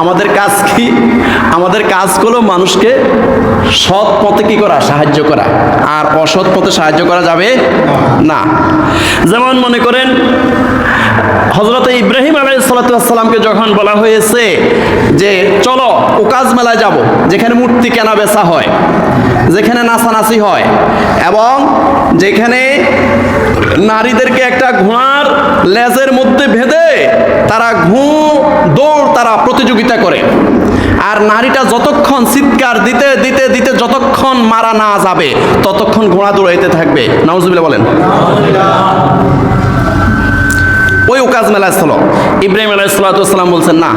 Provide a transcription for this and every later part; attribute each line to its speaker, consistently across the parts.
Speaker 1: আমাদের কাজ কি? আমাদের কাজ হলো মানুষকে সৎ পথে কি করা? সাহায্য করা। আর অসৎ পথে সাহায্য করা যাবে না। যেমন মনে করেন হজরত ইব্রাহিম আলাইসালামকে যখন বলা হয়েছে যে, চলো ওকাজ মেলায় যাব, যেখানে মূর্তি কেনা বেচা হয়, যেখানে নাচানাচি হয় এবং যেখানে নারীদেরকে একটা ঘোড়ার লেজের মধ্যে ভেদে তারা ঘু দৌড় তারা প্রতিযোগিতা করে। আর নারীটা যতক্ষণ চিৎকার দিতে দিতে দিতে যতক্ষণ মারা না যাবে, ততক্ষণ ঘোড়া দৌড়াইতে থাকবে। নওয়াজুবিল্লাহ বলেন। ওই ওকাজ মেলা স্থল ইব্রাহিম আলাইসালাম বলছেন, না,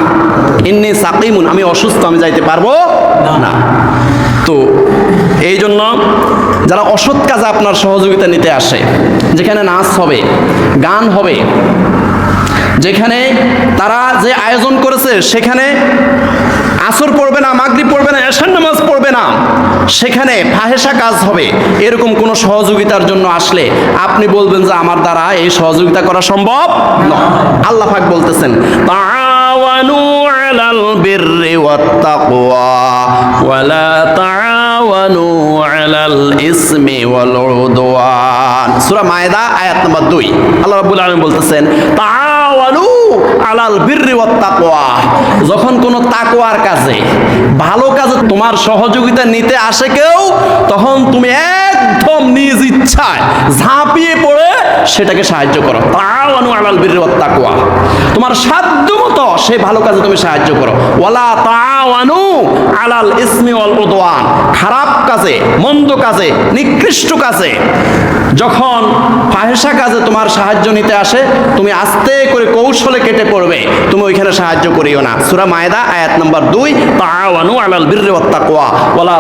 Speaker 1: ইন্নি সাকিমুন, আমি অসুস্থ, আমি যাইতে পারব না। তো এই জন্য যারা অসৎ কাজে আপনার সহযোগিতা নিতে আসে, যেখানে নাচ হবে, গান হবে, যেখানে তারা যে আয়োজন করেছে, সেখানে আসর পড়বে না, মাগরিব পড়বে না, এশার নামাজ পড়বে না, সেখানে ফাহেসা কাজ হবে। এরকম কোনো সহযোগিতার জন্য আসলে আপনি বলবেন যে আমার দ্বারা এই সহযোগিতা করা সম্ভব নয় আল্লাহ পাক বলতেছেন, তাআওয়ানু আলাল বিররি ওয়াত তাকওয়া ওয়ালা তাআওয়ানু আলাল ইসমি ওয়াল উদওয়ান সূরা মায়দা আয়াত নম্বর 2 আল্লাহ রাব্বুল আলামিন বলতেছেন তাআওয়ানু আলাল বিররি ওয়াত তাকওয়া যখন কোনো তাকওয়ার কাজে, ভালো কাজে তোমার সহযোগিতা নিতে আসে কেউ, তখন তুমি একদম নিজ ইচ্ছায় ঝাঁপিয়ে পড়ে সেটাকে সাহায্য করো। তাআওয়ানু আলাল বিররি ওয়াত তোমার সাধ্য মতো সেই ভালো কাজে তুমি সাহায্য করো। ওয়ালা তাআওয়ানু আলাল ইসমি উদওয়ান। খারাপ কাজে, মন্দ কাজে, নিকৃষ্ট কাজে। যখন ফাহেসা কাজে তোমার সাহায্য নিতে আসে, তুমি আস্তে করে কৌশলে কেটে পড়বে। তুমি ওইখানে সাহায্য করিও না। সূরা মায়দা, আয়াত নম্বর দুই তাআওয়ানু আলাল বিররি ওয়াত তাকওয়া, ওয়ালা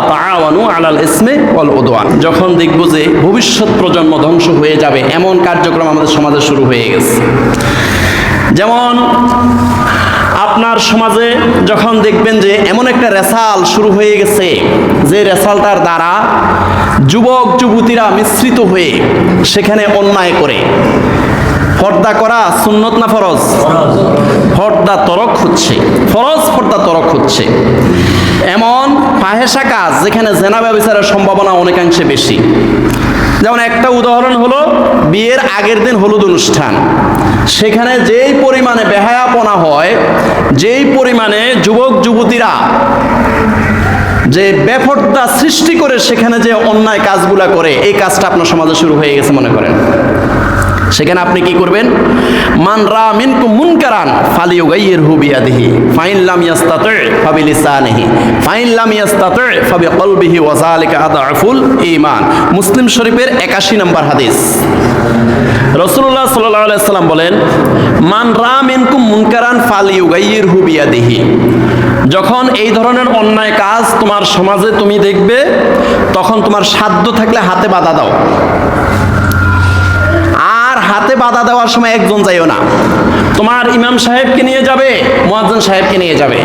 Speaker 1: আলাল ইসমি ওয়াল উদওয়ান। যখন দেখব যে ভবিষ্যৎ প্রজন্ম ধ্বংস হয়ে যাবে, এমন কার্যক্রম আমাদের সমাজে শুরু হয়ে গেছে। যেমন আপনার সমাজে যখন দেখবেন যে এমন একটা রেসাল শুরু হয়ে গেছে, যে রেসালটার দ্বারা যুবক, যুবতীরা মিশ্রিত হয়ে সেখানে অন্যায় করে। পর্দা করা সুন্নত না ফরজ? পর্দা তরক হচ্ছে। ফরজ পর্দা তরক হচ্ছে। এমন ফাহেসা কাজ যেখানে জেনা ব্যবচারের সম্ভাবনা অনেকাংশে বেশি। যেমন একটা উদাহরণ হলো বিয়ের আগের দিন হলুদ অনুষ্ঠান। সেখানে যেই পরিমাণে বেহায়াপনা হয় যেই পরিমাণে যুবক যুবতীরা যে বেফর্দা সৃষ্টি করে সেখানে যে অন্যায় কাজগুলা করে এই কাজটা আপনার সমাজে শুরু হয়ে গেছে মনে করেন। সেখানে আপনি কি করবেন? মান রা মিনকু মুনকারান হু বিয়াদিহি, ফাইন লাম ইয়াস্তাতি ফাবি লিসানিহি ফাইন লাম ইয়াস্তাতি ফাবি কলবিহি ওয়া যালিকা আদআফুল ঈমান। মুসলিম শরীফের 81 নম্বর হাদিস। রাসূলুল্লাহ সাল্লাল্লাহু আলাইহি সাল্লাম বলেন, মান রা মিনকুম মুনকারান হু বিয়াদিহি। যখন এই ধরনের অন্যায় কাজ তোমার সমাজে তুমি দেখবে, তখন তোমার সাধ্য থাকলে হাতে বাধা দাও। বাধা দেওয়ার সময় একজন যাইও না। তোমার ইমাম সাহেবকে নিয়ে যাবে, মোয়াজ্জেন সাহেবকে নিয়ে যাবে।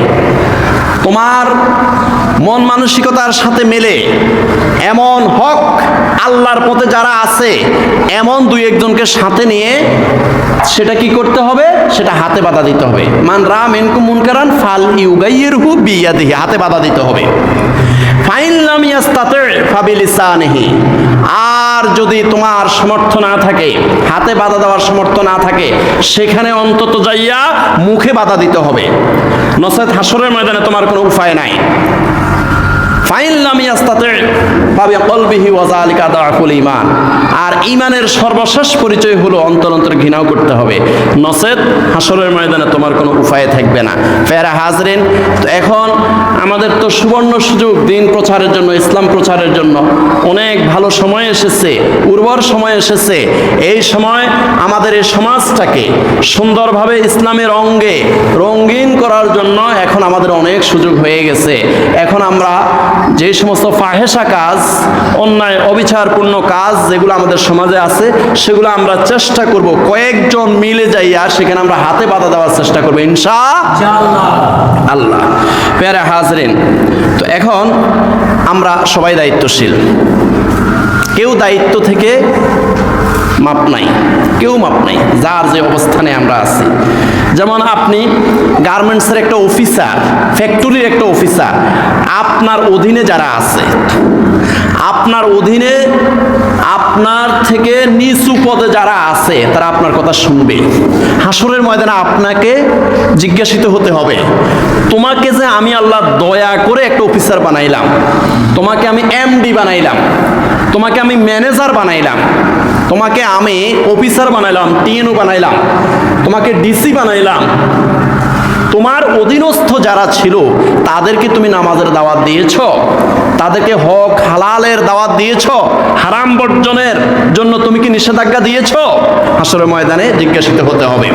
Speaker 1: তোমার মন মানসিকতার সাথে মেলে, এমন হক আল্লাহর পথে যারা আছে, এমন দুই একজনকে সাথে নিয়ে সেটা কি করতে হবে? সেটা হাতে বাধা দিতে হবে। মান রাম এনকু মুনকারান ফাল ইউগাইয়ের হু বিয়াদিহি, হাতে বাধা দিতে হবে। ফাইন লাম ইয়াস্তাতি ফাবিলিসানিহি। আর যদি তোমার সমর্থ না থাকে, হাতে বাধা দেওয়ার সমর্থ না থাকে, সেখানে অন্তত যাইয়া মুখে বাধা দিতে হবে। নসাদ হাসরের ময়দানে তোমার কোনো উপায় নাই। আর ঈমানের সর্বশেষ পরিচয় হলো অন্তর অন্তর ঘৃণাও করতে হবে। নসেত হাসরের ময়দানে তোমার কোনো উপায় থাকবে না। ফেরা হাজরিন এখন আমাদের তো সুবর্ণ সুযোগ, দিন প্রচারের জন্য, ইসলাম প্রচারের জন্য অনেক ভালো সময় এসেছে, উর্বর সময় এসেছে। এই সময় আমাদের এই সমাজটাকে সুন্দরভাবে ইসলামের অঙ্গে রঙিন করার জন্য এখন আমাদের অনেক সুযোগ হয়ে গেছে। এখন আমরা যে সমস্ত ফাহেসা কাজ অন্যায় অবিচারপূর্ণ কাজ যেগুলো আমাদের সমাজে আছে সেগুলো আমরা চেষ্টা করব কয়েকজন মিলে যাইয়া সেখানে আমরা হাতে বাধা দেওয়ার চেষ্টা করব ইনশা আল্লাহ। প্যারা হাজরিন তো এখন আমরা সবাই দায়িত্বশীল। কেউ দায়িত্ব থেকে মাপ নাই, কেউ মাপ নাই, যার যে অবস্থানে আমরা আছি। যেমন আপনি গার্মেন্টসের একটা অফিসার, ফ্যাক্টরির একটা অফিসার, আপনার অধীনে যারা আছে, আপনার অধীনে, আপনার থেকে নিচু পদে যারা আছে, তারা আপনার কথা শুনবে। হাসরের ময়দানে আপনাকে জিজ্ঞাসিত হতে হবে, তোমাকে যে আমি আল্লাহ দয়া করে একটা অফিসার বানাইলাম, তোমাকে আমি এমডি বানাইলাম তোমাকে আমি ম্যানেজার বানাইলাম। তোমাকে আমি অফিসার বানাইলাম টিএনও বানাইলাম। তোমাকে ডিসি বানাইলাম। তোমার অধীনস্থ যারা ছিল, তাদেরকে তুমি নামাজের দাওয়াত দিয়েছ। তাদেরকে হক, হালালের দাওয়াত দিয়েছ। হারাম বর্জনের জন্য তুমি কি নিষেধাজ্ঞা দিয়েছ? আসলে ময়দানে জিজ্ঞাসিত হতে হবে।